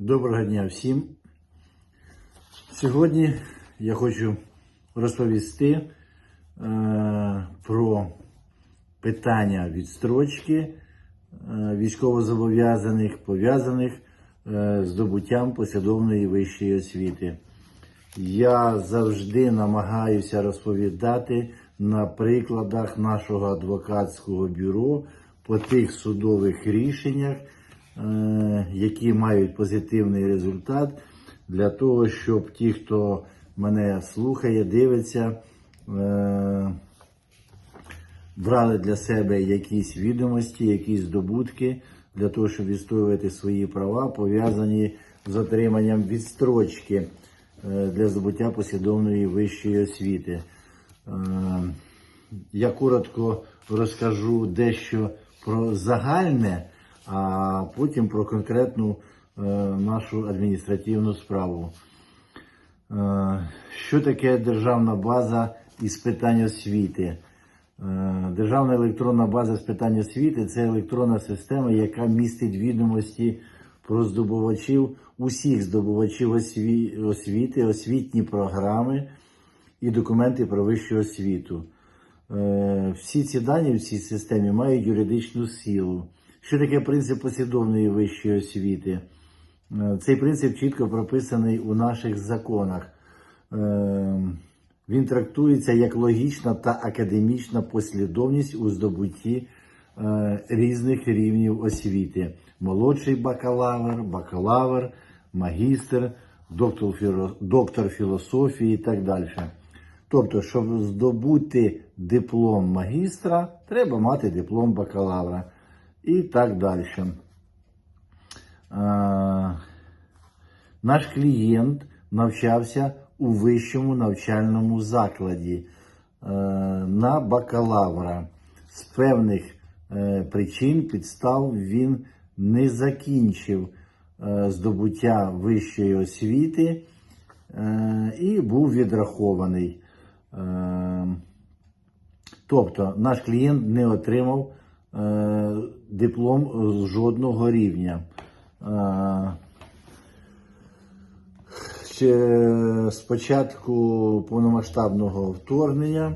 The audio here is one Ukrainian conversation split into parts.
Доброго дня всім. Сьогодні я хочу розповісти е, про питання відстрочки е, військовозобов'язаних, пов'язаних е, з здобуттям послідовної вищої освіти. Я завжди намагаюся розповідати на прикладах нашого адвокатського бюро по тих судових рішеннях, які мають позитивний результат, для того, щоб ті, хто мене слухає, дивиться, е, брали для себе якісь відомості, якісь здобутки для того, щоб відстоювати свої права, пов'язані з отриманням відстрочки е, для здобуття послідовної вищої освіти. Е, Я коротко розкажу дещо про загальне, а потім про конкретну е, нашу адміністративну справу. Е, Що таке державна база із питань освіти? Е, Державна електронна база з питань освіти це електронна система, яка містить відомості про здобувачів, усіх здобувачів осві- освіти, освітні програми і документи про вищу освіту. Всі ці дані в цій системі мають юридичну силу. Що таке принцип послідовної вищої освіти? Е, Цей принцип чітко прописаний у наших законах. Е, Він трактується як логічна та академічна послідовність у здобутті е, різних рівнів освіти: молодший бакалавр, бакалавр, магістр, доктор філософії і так далі. Тобто, щоб здобути диплом магістра, треба мати диплом бакалавра і так далі. Наш клієнт навчався у вищому навчальному закладі е, на бакалавра. З певних е, причин, підстав він не закінчив е, здобуття вищої освіти і був відрахований. Тобто наш клієнт не отримав диплом з жодного рівня. Е, ще з початку повномасштабного вторгнення е,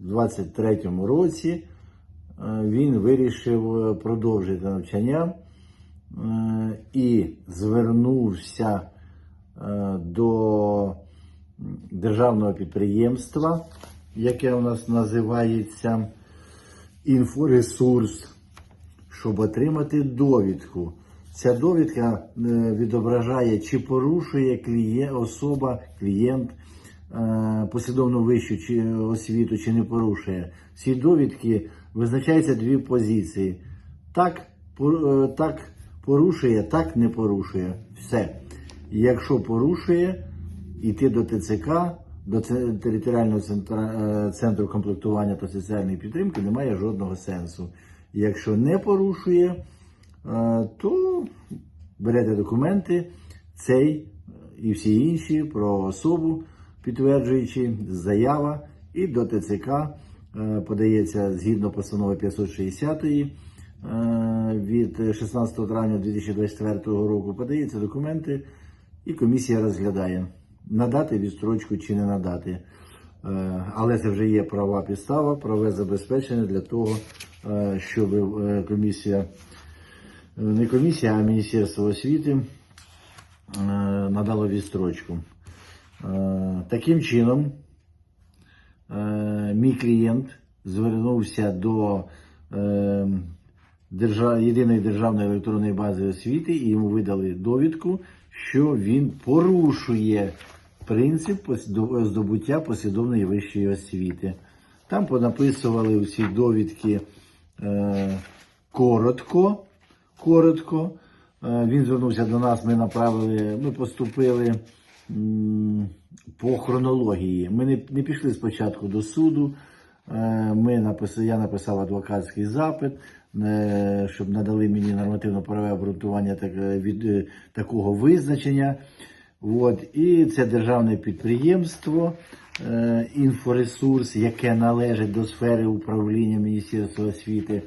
в 23-му році е, він вирішив продовжити навчання е, і звернувся е, до державного підприємства, яке у нас називається інфоресурс, щоб отримати довідку. Ця довідка е, відображає, чи порушує клієнт, особа, клієнт е, послідовну вищу чи освіту, чи не порушує. В цій довідки визначаються дві позиції. Так, е, так порушує, так не порушує. Все. Якщо порушує, йти до ТЦК, до територіального е, центру комплектування та соціальної підтримки немає жодного сенсу. Якщо не порушує, е, то берете документи, цей е, і всі інші про особу, підтверджуючи заява, і до ТЦК подається згідно постанови 560 е, від 16 травня 2024 року. Подаються документи, і комісія розглядає, надати відстрочку чи не надати. Е, Але це вже є права підстава, праве забезпечення для того, е, щоб е, комісія, не комісія, а Міністерство освіти надало відстрочку. Таким чином, мій клієнт звернувся до єдиної державної електронної бази освіти і йому видали довідку, що він порушує принцип здобуття послідовної вищої освіти. Там понаписували усі довідки е, коротко. коротко. Е, він звернувся до нас, ми направили, ми поступили м, по хронології. Ми не, не пішли спочатку до суду. Е, Ми написали, я написав адвокатський запит, щоб надали мені нормативно-правове обґрунтування так, е, від е, такого визначення. От, і це державне підприємство е, інфоресурс, яке належить до сфери управління Міністерства освіти.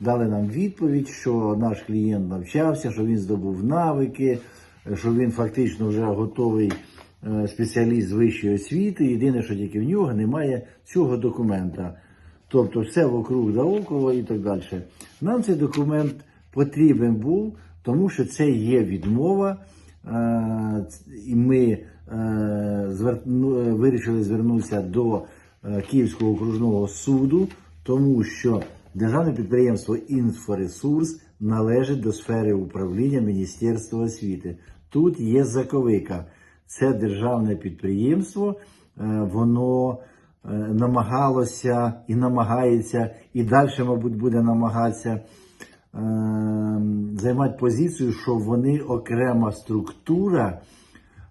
дали нам відповідь, що наш клієнт навчався, що він здобув навики, що він фактично вже готовий е, спеціаліст з вищої освіти. Єдине, що тільки в нього немає цього документа. Тобто все вокруг да около і так далі. Нам цей документ потрібен був, тому що це є відмова, е, і ми е, ну, е, вирішили звернутися до Київського окружного суду, тому що державне підприємство Інфоресурс належить до сфери управління Міністерства освіти. Тут є заковика. Це державне підприємство, воно намагалося і намагається, і далі, мабуть, буде намагатися е, займати позицію, що вони окрема структура,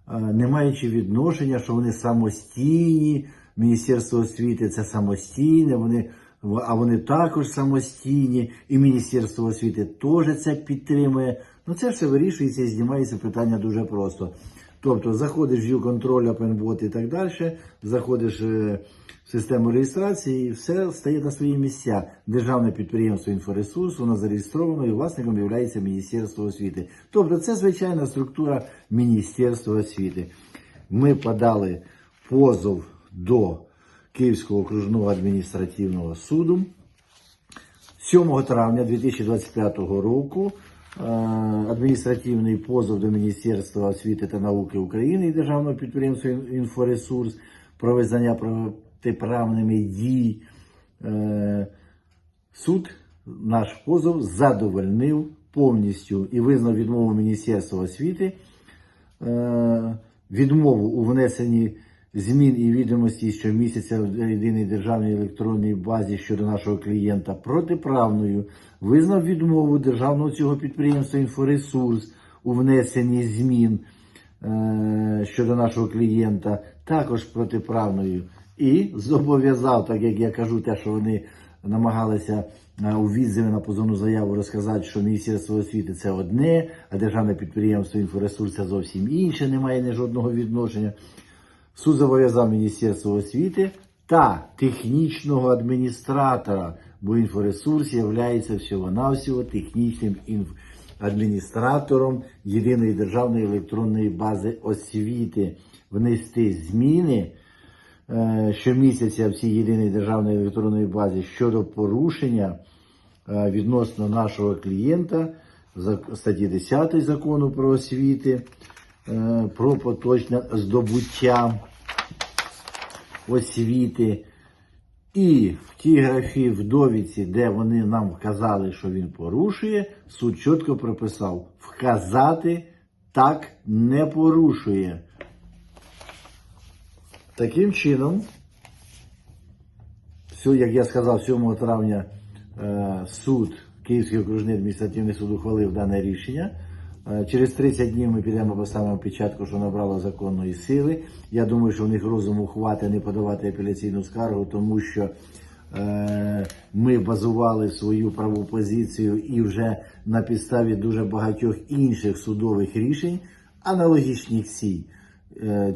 е, не маючи відношення, що вони самостійні. Міністерство освіти це самостійне, вони, а вони також самостійні, і Міністерство освіти теж це підтримує. Ну це все вирішується і знімається питання дуже просто. Тобто заходиш в контроль, OpenBot і так далі, заходиш е, систему реєстрації, і все стає на свої місця. Державне підприємство інфоресурс, воно зареєстровано і власником є Міністерство освіти. Тобто це звичайна структура Міністерства освіти. Ми подали позов до Київського окружного адміністративного суду. 7 травня 2025 року е, адміністративний позов до Міністерства освіти та науки України і Державного підприємства Інфоресурс про визнання протиправними дій. Е, Суд наш позов задовольнив повністю і визнав відмову Міністерства освіти, е, відмову у внесенні змін і відомості щомісяця в єдиній державній електронній базі щодо нашого клієнта протиправною, визнав відмову державного цього підприємства Інфоресурс у внесенні змін е, щодо нашого клієнта також протиправною і зобов'язав, так як я кажу, те, що вони намагалися е, у відзиві на позовну заяву розказати, що Міністерство освіти це одне, а державне підприємство інфоресурс зовсім інше, не має ні жодного відношення. Суд зобов'язав Міністерство освіти та технічного адміністратора, бо інфоресурс є всього-навсього технічним інф... адміністратором єдиної державної електронної бази освіти, внести зміни щомісяця в єдиній державній електронній базі щодо порушення е, відносно нашого клієнта статті 10 закону про освіти, е, про поточне здобуття освіти. І в тій графі в довідці, де вони нам вказали, що він порушує, суд чітко прописав: вказати так не порушує. Таким чином, як я сказав, 7 травня е, суд, Київський окружний адміністративний суд ухвалив дане рішення. Е, Через 30 днів ми підемо поставимо печатку, що набрало законної сили. Я думаю, що в них розуму хватить не подавати апеляційну скаргу, тому що е, ми базували свою праву позицію і вже на підставі дуже багатьох інших судових рішень, аналогічні цій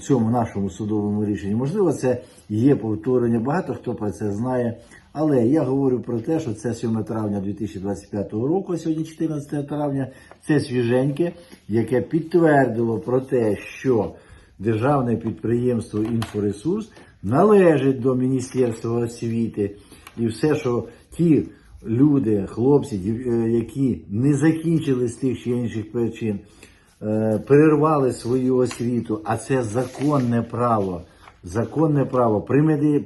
цьому нашому судовому рішенню. Можливо, це є повторення, багато хто про це знає. Але я говорю про те, що це 7 травня 2025 року, сьогодні 14 травня, це свіженьке, яке підтвердило про те, що державне підприємство Інфоресурс належить до Міністерства освіти. І все, що ті люди, хлопці, е, які не закінчили з тих чи інших причин, е, перервали свою освіту, а це законне право. Законне право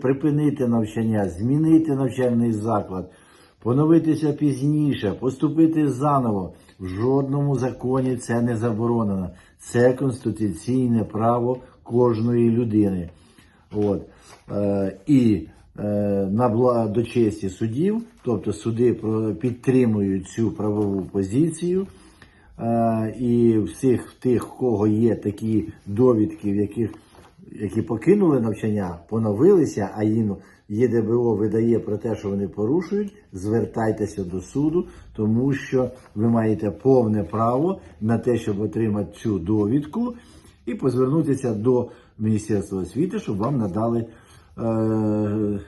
припинити навчання, змінити навчальний заклад, поновитися пізніше, поступити заново. В жодному законі це не заборонено. Це конституційне право кожної людини. От. Е, і е, на до честі судів, тобто суди підтримують цю правову позицію. І всіх тих, в кого є такі довідки, в яких які покинули навчання, поновилися, а їм ЄДБО видає про те, що вони порушують, звертайтеся до суду, тому що ви маєте повне право на те, щоб отримати цю довідку, і позвернутися до Міністерства освіти, щоб вам надали е,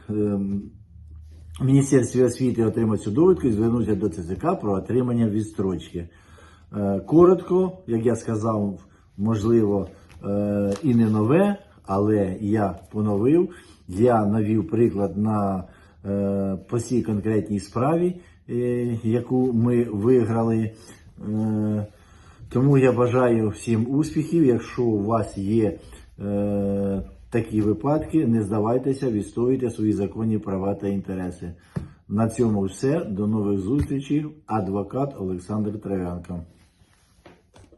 е, Міністерстві освіти отримати цю довідку і звернутися до ЦЦК про отримання відстрочки. Е, Коротко, як я сказав, можливо, е, і не нове, але я поновив. Я навів приклад на е, по цій конкретній справі, яку ми виграли. Тому я бажаю всім успіхів. Якщо у вас є такі випадки, не здавайтеся, відстоюйте свої законні права та інтереси. На цьому все. До нових зустрічей. Адвокат Олександр Травянко.